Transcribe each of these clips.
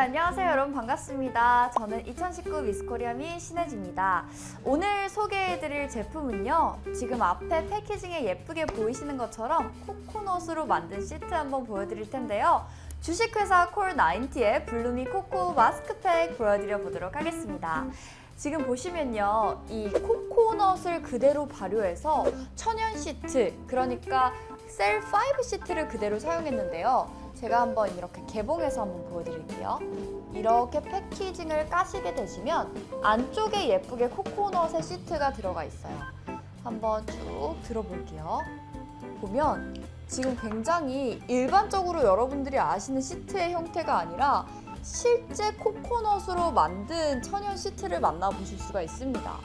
안녕하세요 여러분 반갑습니다. 저는 2019 미스코리아미 신혜지입니다. 오늘 소개해드릴 제품은요. 지금 앞에 패키징에 예쁘게 보이시는 것처럼 코코넛으로 만든 시트 한번 보여드릴 텐데요. 주식회사 콜90의 블루미 코코 마스크팩 보여드려 보도록 하겠습니다. 지금 보시면요. 이 코코넛을 그대로 발효해서 천연 시트, 그러니까 셀 5 시트를 그대로 사용했는데요. 제가 한번 이렇게 개봉해서 한번 보여드릴게요. 이렇게 패키징을 까시게 되시면 안쪽에 예쁘게 코코넛의 시트가 들어가 있어요. 한번 쭉 들어볼게요. 보면 지금 굉장히 일반적으로 여러분들이 아시는 시트의 형태가 아니라 실제 코코넛으로 만든 천연 시트를 만나보실 수가 있습니다.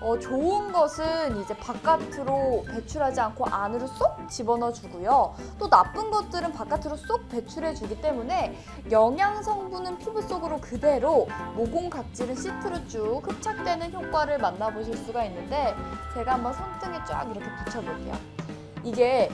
어, 좋은 것은 이제 바깥으로 배출하지 않고 안으로 쏙 집어넣어 주고요. 또 나쁜 것들은 바깥으로 쏙 배출해 주기 때문에 영양 성분은 피부 속으로 그대로 모공 각질은 시트로 쭉 흡착되는 효과를 만나보실 수가 있는데 제가 한번 손등에 쫙 이렇게 붙여볼게요. 이게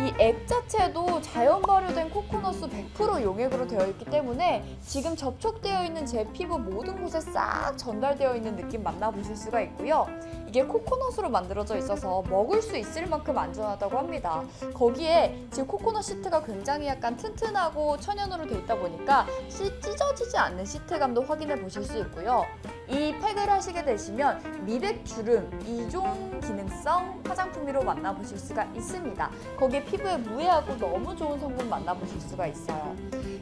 이액 자체도 자연 발효된 코코넛수 100% 용액으로 되어 있기 때문에 지금 접촉되어 있는 제 피부 모든 곳에 싹 전달되어 있는 느낌 만나보실 수가 있고요. 이게 코코넛으로 만들어져 있어서 먹을 수 있을 만큼 안전하다고 합니다. 거기에 지금 코코넛 시트가 굉장히 약간 튼튼하고 천연으로 돼 있다 보니까 시- 찢어지지 않는 시트감도 확인해 보실 수 있고요. 이 팩을 하시게 되시면 미백 주름 이종 기능성 화장품으로 만나보실 수가 있습니다. 거기에 피부에 무해하고 너무 좋은 성분 만나보실 수가 있어요.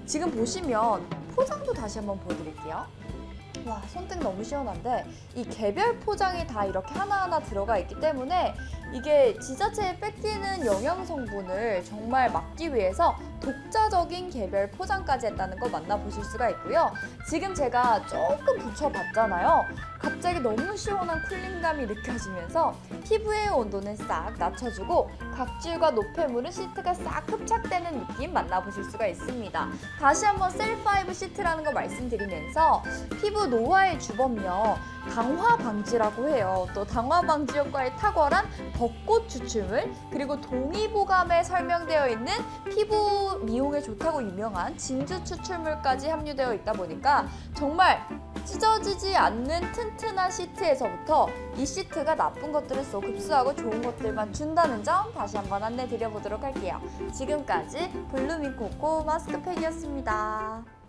지금 보시면 포장도 다시 한번 보여드릴게요. 와 손등 너무 시원한데 이 개별 포장이 다 이렇게 하나하나 들어가 있기 때문에 이게 지자체에 뺏기는 영양 성분을 정말 막기 위해서 독자적인 개별 포장까지 했다는 거 만나보실 수가 있고요. 지금 제가 조금 붙여봤잖아요. 갑자기 너무 시원한 쿨링감이 느껴지면서 피부의 온도는 싹 낮춰주고 각질과 노폐물은 시트가 싹 흡착되는 느낌 만나보실 수가 있습니다. 다시 한번 셀5 시트라는 거 말씀드리면서 피부 노화의 주범이요. 강화 방지라고 해요. 또 강화 방지 효과에 탁월한 벚꽃 추출물 그리고 동의보감에 설명되어 있는 미용에 좋다고 유명한 진주 추출물까지 함유되어 있다 보니까 정말 찢어지지 않는 튼튼한 시트에서부터 이 시트가 나쁜 것들을 쏙 흡수하고 좋은 것들만 준다는 점 다시 한번 안내 드려보도록 할게요. 지금까지 블루밍 코코 마스크팩이었습니다.